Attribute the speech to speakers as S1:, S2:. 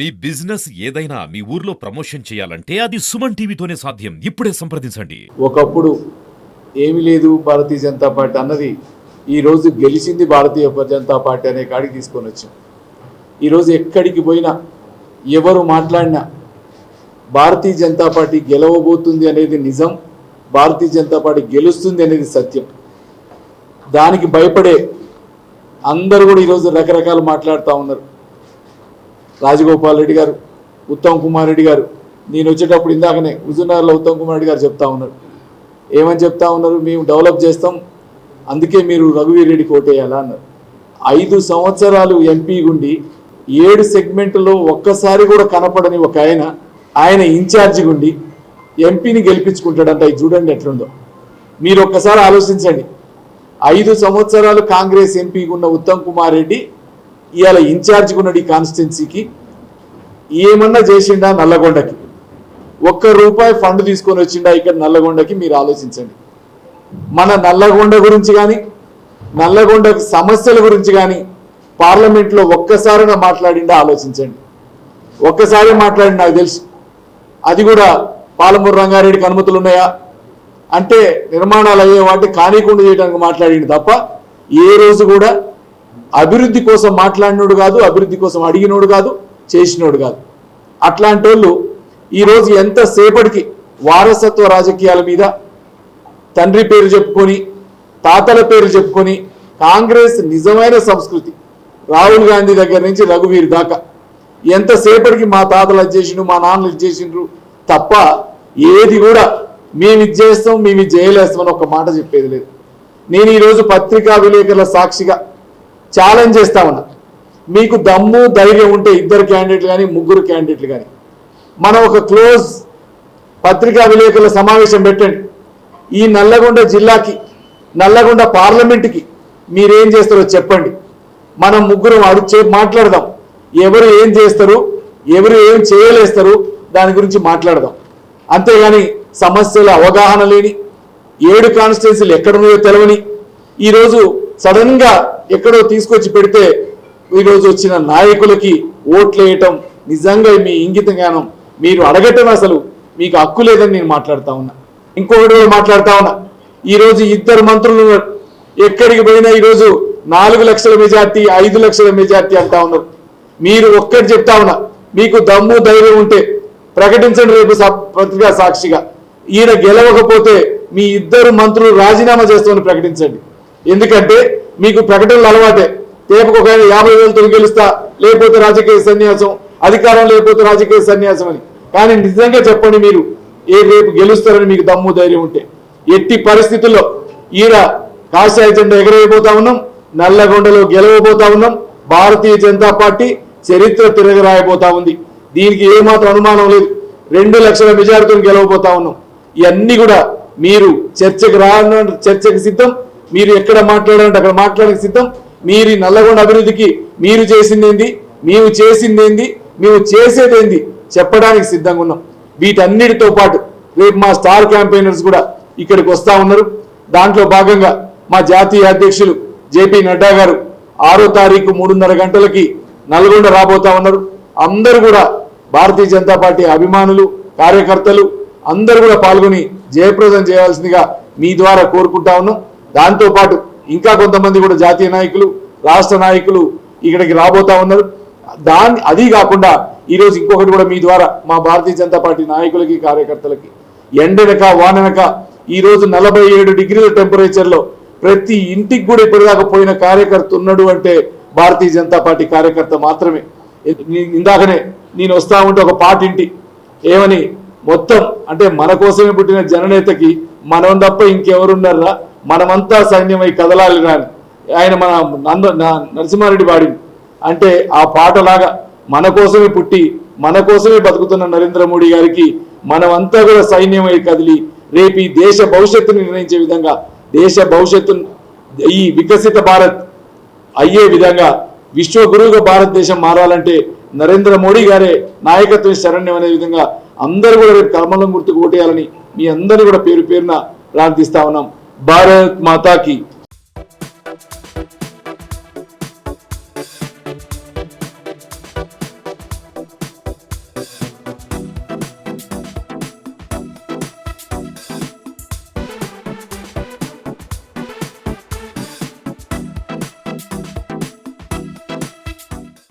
S1: మీ business ఏదైనా మీ ఊర్లో promotion చేయాలంటే అది సుమన్ టీవీతోనే సాధ్యం. ఇప్పుడే సంప్రదించండి.
S2: ఒకప్పుడు ఏమీ లేదు భారతీయ జనతా పార్టీ అన్నది. ఈరోజు గెలిచింది భారతీయ జనతా పార్టీ అనే కాడికి తీసుకొని వచ్చాం. ఈరోజు ఎక్కడికి పోయినా ఎవరు మాట్లాడినా భారతీయ జనతా పార్టీ గెలవబోతుంది అనేది నిజం భారతీయ జనతా పార్టీ గెలుస్తుంది అనేది సత్యం. దానికి భయపడే అందరూ కూడా ఈరోజు రకరకాలు మాట్లాడుతూ ఉన్నారు. రాజగోపాల్ రెడ్డి గారు ఉత్తమ్ కుమార్ రెడ్డి గారు నేను వచ్చేటప్పుడు ఇందాకనే హుజూర్నగర్లో ఉత్తమ్ కుమార్ రెడ్డి గారు చెప్తా ఉన్నారు. ఏమని చెప్తా ఉన్నారు? మేము డెవలప్ చేస్తాం అందుకే మీరు రఘువీర్ రెడ్డి కోటేయాలా అన్నారు. ఐదు సంవత్సరాలు ఎంపీ గుండి ఏడు సెగ్మెంట్లో ఒక్కసారి కూడా కనపడని ఒక ఆయన ఆయన ఇన్ఛార్జి గుండి ఎంపీని గెలిపించుకుంటాడంట. ఇది చూడండి ఎట్లుందో. మీరు ఒక్కసారి ఆలోచించండి. ఐదు సంవత్సరాలు కాంగ్రెస్ ఎంపీగా ఉన్న ఉత్తమ్ కుమార్ రెడ్డి ఇవాళ ఇన్ఛార్జిగా ఉన్నాడు ఈ కాన్స్టిట్యున్సీకి. ఏమన్నా చేసిండా నల్లగొండకి? ఒక్క రూపాయి ఫండ్ తీసుకొని వచ్చిండా ఇక్కడ నల్లగొండకి మీరు ఆలోచించండి. మన నల్లగొండ గురించి కానీ నల్లగొండ సమస్యల గురించి కానీ పార్లమెంట్లో ఒక్కసారిగా మాట్లాడిండా ఆలోచించండి. ఒక్కసారి మాట్లాడి నాకు తెలుసు. అది కూడా పాలమూరు రంగారెడ్డికి అనుమతులు ఉన్నాయా? అంటే నిర్మాణాలు అయ్యే వాటి కానీకుండా చేయడానికి మాట్లాడింది తప్ప ఏ రోజు కూడా అభివృద్ధి కోసం మాట్లాడినోడు కాదు అభివృద్ధి కోసం అడిగినోడు కాదు చేసినోడు కాదు. అట్లాంటి వాళ్ళు ఈరోజు ఎంతసేపటికి వారసత్వ రాజకీయాల మీద తండ్రి పేరు చెప్పుకొని తాతల పేరు చెప్పుకొని కాంగ్రెస్ నిజమైన సంస్కృతి రాహుల్ గాంధీ దగ్గర నుంచి రఘువీర్ దాకా ఎంతసేపటికి మా తాతలు అది చేసిండ్రు మా నాన్నలు ఇది చేసిండ్రు తప్ప ఏది కూడా మేము ఇది చేస్తాం మేము ఇది చేయలేస్తామని ఒక మాట చెప్పేది లేదు. నేను ఈరోజు పత్రికా విలేకరుల సాక్షిగా ఛాలెంజ్ చేస్తా ఉన్నా. మీకు దమ్ము ధైర్యం ఉంటే ఇద్దరు క్యాండిడేట్లు కానీ ముగ్గురు క్యాండిడేట్లు కానీ. మనం ఒక క్లోజ్ పత్రికా విలేకరుల సమావేశం పెట్టండి. ఈ నల్లగొండ జిల్లాకి నల్లగొండ పార్లమెంటుకి మీరేం చేస్తారో చెప్పండి. మనం ముగ్గురం అడిచే మాట్లాడదాం. ఎవరు ఏం చేస్తారు ఎవరు ఏం చేయలేస్తారు దాని గురించి మాట్లాడదాం. అంతేగాని సమస్యల అవగాహన లేని ఏడు కాన్స్టిట్యున్సీలు ఎక్కడున్నాయో తెలవని ఈరోజు సడన్గా ఎక్కడో తీసుకొచ్చి పెడితే ఈరోజు వచ్చిన నాయకులకి ఓట్లు వేయటం నిజంగా మీ ఇంగిత జ్ఞానం. మీరు అడగటం అసలు మీకు హక్కు లేదని నేను మాట్లాడుతా ఉన్నా. ఇంకొకటి కూడా మాట్లాడుతా ఉన్నా. ఈరోజు ఇద్దరు మంత్రులు ఎక్కడికి పోయినా ఈరోజు నాలుగు లక్షల మెజార్టీ ఐదు లక్షల మెజార్టీ అంటా ఉన్నారు. మీరు ఒక్కటి చెప్తా ఉన్నా మీకు దమ్ము ధైర్యం ఉంటే ప్రకటించండి రేపు సా- పత్రికా సాక్షిగా. ఈయన గెలవకపోతే మీ ఇద్దరు మంత్రులు రాజీనామా చేస్తామని ప్రకటించండి. ఎందుకంటే మీకు ప్రకటనలు అలవాటే. రేపు ఒక యాభై వేలు గెలుస్తా లేకపోతే రాజకీయ సన్యాసం అధికారం లేకపోతే రాజకీయ సన్యాసం అని. కానీ నిజంగా చెప్పండి మీరు ఏ రేపు గెలుస్తారని మీకు దమ్ము ధైర్యం ఉంటే. ఎట్టి పరిస్థితుల్లో ఈడ కాషాయ జెండా ఎగరేయబోతా ఉన్నాం నల్లగొండలో గెలవబోతా ఉన్నాం భారతీయ జనతా పార్టీ చరిత్ర తిరగరాయబోతా ఉంది. దీనికి ఏమాత్రం అనుమానం లేదు. రెండు లక్షల మెజారిటీని గెలవబోతా ఉన్నాం. ఇవన్నీ కూడా మీరు చర్చకు రాను చర్చకు సిద్ధం మీరు ఎక్కడ మాట్లాడాలంటే అక్కడ మాట్లాడడానికి సిద్ధం. మీరు నల్లగొండ అభివృద్ధికి మీరు చేసిందేంది? మేము చేసిందేంది? మేము చేసేదేంది? చెప్పడానికి సిద్ధంగా ఉన్నాం. వీటన్నిటితో పాటు రేపు మా స్టార్ క్యాంపెయినర్స్ కూడా ఇక్కడికి వస్తా ఉన్నారు. దాంట్లో భాగంగా మా జాతీయ అధ్యక్షులు జేపీ నడ్డా గారు ఆరో తారీఖు మూడున్నర గంటలకి నల్గొండ రాబోతా ఉన్నారు. అందరూ కూడా భారతీయ జనతా పార్టీ అభిమానులు కార్యకర్తలు అందరూ కూడా పాల్గొని జయప్రదం చేయాల్సిందిగా మీ ద్వారా కోరుకుంటా ఉన్నాం. దాంతో పాటు ఇంకా కొంతమంది కూడా జాతీయ నాయకులు రాష్ట్ర నాయకులు ఇక్కడికి రాబోతా ఉన్నారు. దాని అది కాకుండా ఈరోజు ఇంకొకటి కూడా మీ ద్వారా మా భారతీయ జనతా పార్టీ నాయకులకి కార్యకర్తలకి ఎండనక వాననక ఈరోజు నలభై ఏడు డిగ్రీల టెంపరేచర్లో ప్రతి ఇంటికి కూడా ఇప్పటిదాకా పోయిన కార్యకర్త ఉన్నాడు అంటే భారతీయ జనతా పార్టీ కార్యకర్త మాత్రమే. ఇందాకనే నేను వస్తా ఉంటే ఒక పాటింటి ఏమని? మొత్తం అంటే మన కోసమే పుట్టిన జననేతకి మనం తప్ప ఇంకెవరున్నారా? మనమంతా సైన్యమై కదలాలి రాని ఆయన మన నంద నరసింహారెడ్డి వాడింది అంటే ఆ పాటలాగా మన కోసమే పుట్టి మన కోసమే బతుకుతున్న నరేంద్ర మోడీ గారికి మనమంతా కూడా సైన్యమై కదిలి రేపు ఈ దేశ భవిష్యత్తును నిర్ణయించే విధంగా దేశ భవిష్యత్తు ఈ వికసిత భారత్ అయ్యే విధంగా విశ్వగురువుగా భారతదేశం మారాలంటే నరేంద్ర మోడీ గారే నాయకత్వం శరణ్యం అనే విధంగా అందరూ కూడా రేపు కర్మలం గుర్తుకు ఓటేయాలని మీ అందరినీ కూడా పేరు పేరున ప్రార్థిస్తా ఉన్నాం. భారత్ మాతాకి